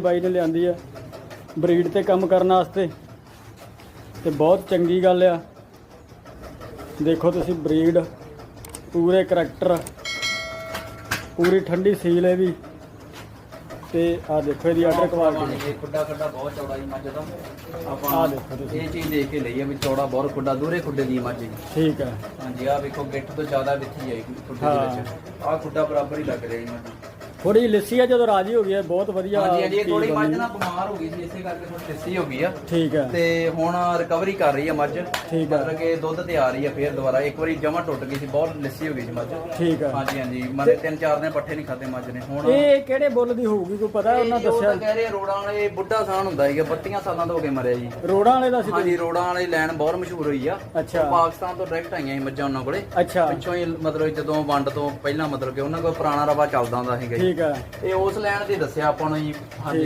ਬਾਈ ਨੇ ਲਿਆਂਦੀ ਆ ਬਰੀਡ ਤੇ ਕੰਮ ਕਰਨ ਵਾਸਤੇ। ਤੇ ਬਹੁਤ ਚੰਗੀ ਗੱਲ ਆ। ਦੇਖੋ ਤੁਸੀਂ ਬਰੀਡ ਪੂਰੇ ਕਰੈਕਟਰ ਪੂਰੀ ਠੰਡੀ ਸੀਲ ਹੈ ਵੀ। ਤੇ ਆ ਦੇਖੋ ਇਹਦੀ ਆਰਡਰ ਕੁਆਲਿਟੀ ਇਹ ਖੁੱਡਾ ਖੁੱਡਾ ਬਹੁਤ ਚੌੜਾ ਜੀ ਮੱਝ ਦਾ। ਆਪਾਂ ਦੇਖੋ ਤੁਸੀਂ। ਇਹ ਚੀਜ਼ ਦੇਖ ਕੇ ਲਈ ਆ ਵੀ ਚੌੜਾ ਬਹੁਤ ਖੁੱਡਾ ਦੂਰੇ ਖੁੱਡੇ ਦੀ ਮੱਝ ਜੀ। ਠੀਕ ਹੈ ਹਾਂਜੀ ਆ ਵੇਖੋ ਗਿੱਠ ਤੋਂ ਜ਼ਿਆਦਾ ਵਿੱਥੀ ਹੈ ਖੁੱਡੇ। ਦੇ ਵਿੱਚ। ਆ ਖੁੱਡਾ ਬਰਾਬਰ ਹੀ ਲੱਗ ਰਿਹਾ ਜੀ ਮੱਝ। ਥੋੜੀ ਲਿੱਸੀ ਆ ਜਦੋਂ ਰਾਜੀ ਹੋ ਗਈ ਹੈ ਬਹੁਤ ਵਧੀਆ ਹਾਂਜੀ ਹਾਂਜੀ ਇਹ ਚੀਜ਼ ਥੋੜੀ ਮੱਝ ਬਣੀ। ਨਾ ਬਿਮਾਰ ਹੋ ਗਈ ਸੀ ਇਸੇ ਕਰਕੇ ਥੋੜੀ ਟਿੱਸੀ ਹੋ ਗਈ ਆ। ਠੀਕ ਹੈ ਤੇ ਹੁਣ ਰਿਕਵਰੀ ਕਰ ਰਹੀ ਆ ਮੱਝ। ਠੀਕ ਆ। ਮਤਲਬ ਕਿ ਦੁੱਧ ਤੇ ਆ ਰਹੀ ਆ ਫੇਰ ਦੁਬਾਰਾ। ਇੱਕ ਵਾਰੀ ਜਮਾ ਟੁੱਟ ਗਈ ਸੀ ਬਹੁਤ ਲਿੱਸੀ ਹੋ ਗਈ ਸੀ ਮੱਝ। ਠੀਕ ਹੈ ਹਾਂਜੀ ਹਾਂਜੀ ਮਨੇ ਤਿੰਨ ਚਾਰ ਦਿਨ ਪੱਠੇ ਨਹੀਂ ਖਾਦੇ ਮੱਝ ਨੇ। ਹੁਣ ਇਹ ਕਿਹੜੇ ਬੁੱਲ ਦੀ ਹੋਊਗੀ ਕੋਈ ਪਤਾ ਉਹਨਾਂ ਇਹ ਉਹ ਦੱਸਿਆ? ਕਹਿ ਰਹੇ ਰੋੜਾਂ ਵਾਲੇ ਬੁੱਢਾ ਸਾਨ ਹੁੰਦਾ ਸੀਗਾ 32 ਸਾਲਾਂ ਤੋਂ ਹੋ ਕੇ ਮਰਿਆ ਜੀ। ਰੋੜਾਂ ਵਾਲੇ ਦਾ ਸੀ ਕੋਈ? ਹਾਂਜੀ ਰੋੜਾਂ ਵਾਲੀ ਲਾਈਨ ਬਹੁਤ ਮਸ਼ਹੂਰ ਹੋਈ ਆ। ਅੱਛਾ। ਪਾਕਿਸਤਾਨ ਤੋਂ ਡਾਇਰੈਕਟ ਆਈਆਂ ਸੀ ਮੱਝਾਂ ਉਹਨਾਂ ਕੋਲੇ। ਅੱਛਾ। ਪਿੱਛੋਂ ਹੀ ਮਤਲਬ ਜਦੋਂ ਵੰਡ ਤੋਂ ਪਹਿਲਾਂ ਮਤਲਬ ਕਿ ਉਹਨਾਂ ਕੋਲ ਪੁਰਾਣਾ ਰਵਾ ਚੱਲਦਾ ਹੁੰਦਾ ਸੀਗਾ ਜੀ। ਠੀਕ ਹੈ। ਇਹ ਉਸ ਲੈਣ ਤੇ ਦੱਸਿਆ ਆਪਾਂ ਨੂੰ ਜੀ। ਹਾਂਜੀ।